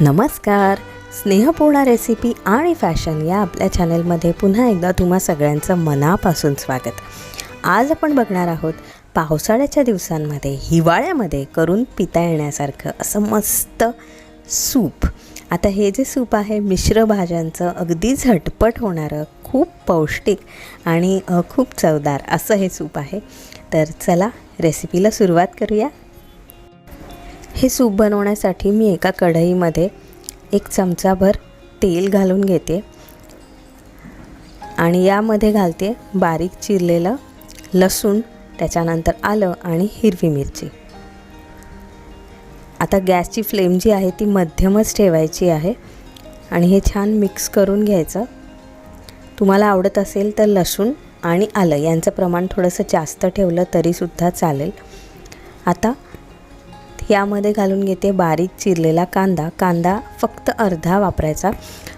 नमस्कार. स्नेहपूर्ण रेसिपी आणि फॅशन या आपल्या चॅनलमध्ये पुन्हा एकदा तुम्हा सगळ्यांचं मनापासून स्वागत. आज आपण बघणार आहोत पावसाळ्याच्या दिवसांमध्ये हिवाळ्यामध्ये करून पिता येण्यासारखं असं मस्त सूप. आता हे जे सूप आहे मिश्र भाज्यांचं अगदी झटपट होणारं खूप पौष्टिक आणि खूप चवदार असं हे सूप आहे. तर चला रेसिपीला सुरुवात करूया. हे सूप बनवण्यासाठी मी एका कढईमध्ये एक चमचाभर तेल घालून घेते. आणि यामध्ये घालते बारीक चिरलेलं लसूण त्याच्यानंतर आलं आणि हिरवी मिरची. आता गॅसची फ्लेम जी आहे ती मध्यमच ठेवायची आहे आणि हे छान मिक्स करून घ्यायचं. तुम्हाला आवडत असेल तर लसूण आणि आलं यांचं प्रमाण थोडंसं जास्त ठेवलं तरीसुद्धा चालेल. आता यामध्ये घालून घेते बारीक चिरलेला कांदा. कांदा फक्त अर्धा वापरायचा.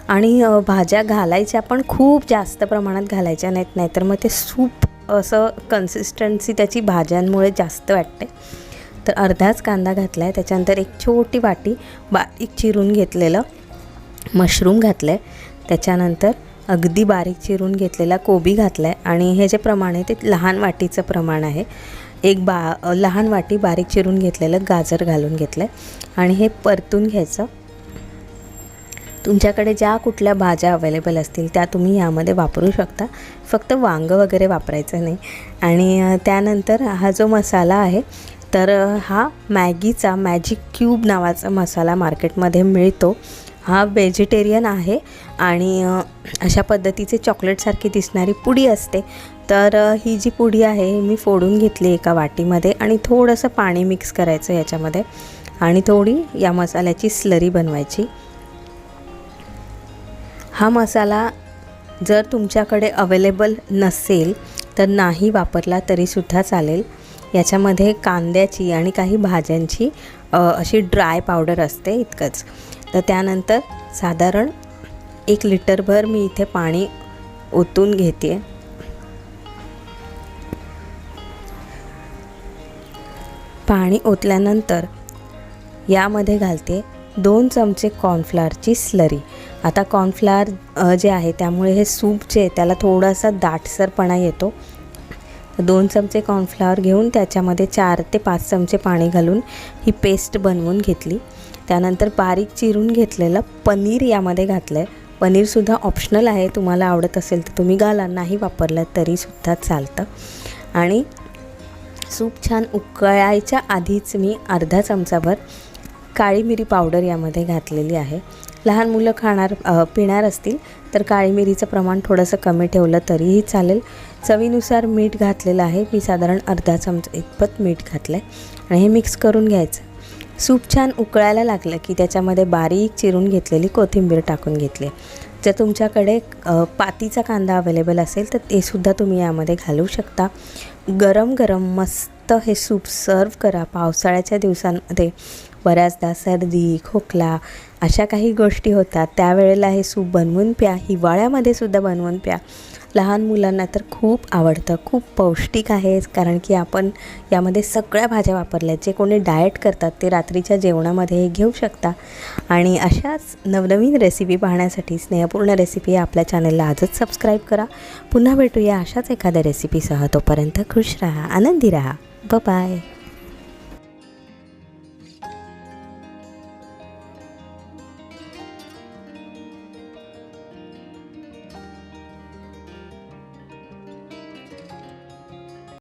आणि भाज्या घालायच्या पण खूप जास्त प्रमाणात घालायच्या नाहीत. नाहीतर मग ते सूप असं कन्सिस्टन्सी त्याची भाज्यांमुळे जास्त वाटते. तर अर्धाच कांदा घातला आहे त्याच्यानंतर एक छोटी वाटी बारीक चिरून घेतलेलं मशरूम घातलं आहे त्याच्यानंतर अगदी बारीक चिरून घेतलेला कोबी घातला आहे आणि हे जे प्रमाण आहे ते लहान वाटीचं प्रमाण आहे. एक बा लहान वाटी बारीक चिरून घेतलेलं गाजर घालून घेतलं आहे आणि हे परतून घ्यायचं. तुमच्याकडे ज्या कुठल्या भाज्या अवेलेबल असतील त्या तुम्ही यामध्ये वापरू शकता. फक्त वांगं वगैरे वापरायचं नाही. आणि त्यानंतर हा जो मसाला आहे तर हा मॅगीचा मॅजिक क्यूब नावाचा मसाला मार्केटमध्ये मिळतो. हा व्हेजिटेरियन आहे आणि अशा पद्धतीचे चॉकलेटसारखी दिसणारी पुडी असते. तर ही जी पुडी आहे मी फोडून घेतली एका वाटीमध्ये आणि थोडंसं पाणी मिक्स करायचं याच्यामध्ये आणि थोडी या मसाल्याची स्लरी बनवायची. हा मसाला जर तुमच्याकडे अवेलेबल नसेल तर नाही वापरला तरीसुद्धा चालेल. याच्यामध्ये कांद्याची आणि काही भाज्यांची अशी ड्राय पावडर असते इतकंच. तर त्यानंतर साधारण एक लिटरभर मी इथे पाणी ओतून घेते. पाणी ओतल्यानंतर यामध्ये घालते दोन चमचे कॉर्नफ्लॉरची स्लरी. आता कॉर्नफ्लॉर जे आहे त्यामुळे हे सूप जे आहे त्याला थोडासा दाटसरपणा येतो. दोन चमचे कॉर्नफ्लॉवर घेऊन त्याच्यामध्ये चार ते पाच चमचे पाणी घालून ही पेस्ट बनवून घेतली. त्यानंतर बारीक चिरून घेतलेलं पनीर यामध्ये घातलं आहे पनीरसुद्धा ऑप्शनल आहे. तुम्हाला आवडत असेल तर तुम्ही घाला. नाही वापरलं तरीसुद्धा चालतं. आणि सूप छान उकळायच्या आधीच मी अर्धा चमचाभर काळी मिरी पावडर यामध्ये घातलेली आहे. लहान मुलं खाणार पिणार असतील तर काळी मिरीचं प्रमाण थोडंसं कमी ठेवलं तरीही चालेल. चवीनुसार मीठ घातलेलं आहे. मी साधारण अर्धा चमचा इतपत मीठ घातलं आहे आणि हे मिक्स करून घ्यायचं. सूप छान उकळायला लागलं की त्याच्यामध्ये बारीक चिरून घेतलेली कोथिंबीर टाकून घेतली. जर तुमच्याकडे पातीचा कांदा अवेलेबल असेल तर ते सुद्धा तुम्ही यामध्ये घालू शकता. गरम गरम मस्त हे सूप सर्व करा. पावसाळ्याच्या दिवसांमध्ये बऱ्याचदा सर्दी खोकला अशा काही गोष्टी होतात. त्यावेळेला हे सूप बनवून प्या. हिवाळ्यामध्ये सुद्धा बनवून प्या. लहान मुलांना तर खूप आवडतं खूप पौष्टिक आहे कारण की आपण यामध्ये सगळ्या भाज्या वापरल्या जे कोणी डाएट करतात ते रात्रीच्या जेवणामध्ये हे घेऊ शकता. आणि अशाच नवनवीन रेसिपी पाहण्यासाठी स्नेहपूर्ण रेसिपी या आपल्या चॅनलला आजच सबस्क्राईब करा. पुन्हा भेटूया अशाच एखाद्या रेसिपीसह. तोपर्यंत खुश राहा आनंदी राहा. बाय